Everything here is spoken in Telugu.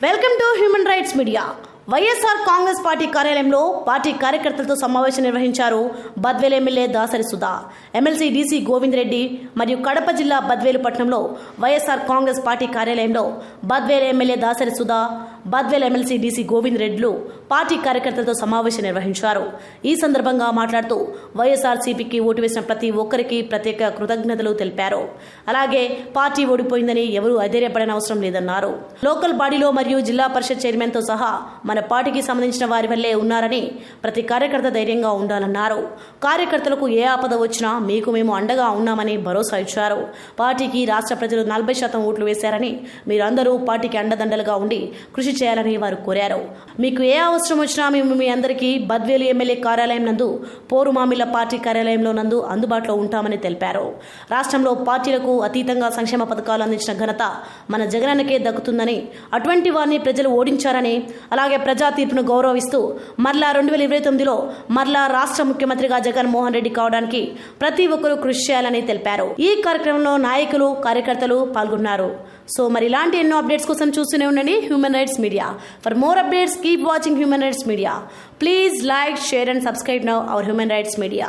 Welcome to Human Rights Media. YSR Congress party కార్యాలయంలో పార్టీ కార్యకర్తలతో సమావేశం నిర్వహించారు Badvel MLA Dasari Sudha MLC DC Govind Reddy మరియు కడప జిల్లా బద్వేలు పట్టణంలో వైఎస్ఆర్ కాంగ్రెస్ పార్టీ కార్యాలయంలో Badvel MLA Dasari Sudha Badvel MLC DC Govind రెడ్డిలు పార్టీ కార్యకర్తలతో సమావేశం నిర్వహించారు. ఈ సందర్భంగా మాట్లాడుతూ వైఎస్ఆర్ సిపికి ఓటు వేసిన ప్రతి ఒక్కరికి ప్రత్యేక కృతజ్ఞతలు తెలిపారు. అలాగే పార్టీ ఓడిపోయిందని ఎవరూ అధైర్యపడని అవసరం లేదన్నారు. లోకల్ బాడీలో మరియు జిల్లా పరిషత్ చైర్మన్తో సహా మన పార్టీకి సంబంధించిన వారి వల్లే ఉన్నారని ప్రతి కార్యకర్త ధైర్యంగా ఉండాలన్నారు. కార్యకర్తలకు ఏ ఆపద వచ్చినా మీకు మేము అండగా ఉన్నామని భరోసా ఇచ్చారు. పార్టీకి రాష్ట్ర ప్రజలు నలభై శాతం ఓట్లు వేశారని మీరందరూ పార్టీకి అండదండలుగా ఉండి కృషి చేయాలని వారు కోరారు. మీకు ఏ అవసరం వచ్చినా మేము మీ అందరికీ బద్వేలు ఎమ్మెల్యే కార్యాలయం నందు పోరుమామిల పార్టీ కార్యాలయంలో నందు అందుబాటులో ఉంటామని తెలిపారు. రాష్ట్రంలో పార్టీలకు అతీతంగా సంక్షేమ పథకాలు అందించిన ఘనత మన జగనన్నకే దక్కుతుందని అటువంటి వారిని ప్రజలు ఓడించారని అలాగే ప్రజా తీర్పును గౌరవిస్తూ మరలా రెండు వేల ఇరవై తొమ్మిదిలో మరలా రాష్ట్ర ముఖ్యమంత్రిగా జగన్మోహన్ రెడ్డి కావడానికి ప్రతి ఒక్కరూ కృషి చేయాలని తెలిపారు. ఈ కార్యక్రమంలో నాయకులు కార్యకర్తలు పాల్గొన్నారు. సో మరి ఇలాంటి ఎన్నో అప్డేట్స్ కోసం చూస్తూనే ఉండండి Human Rights Media. For more updates keep watching Human Rights Media please like share and subscribe now our Human Rights Media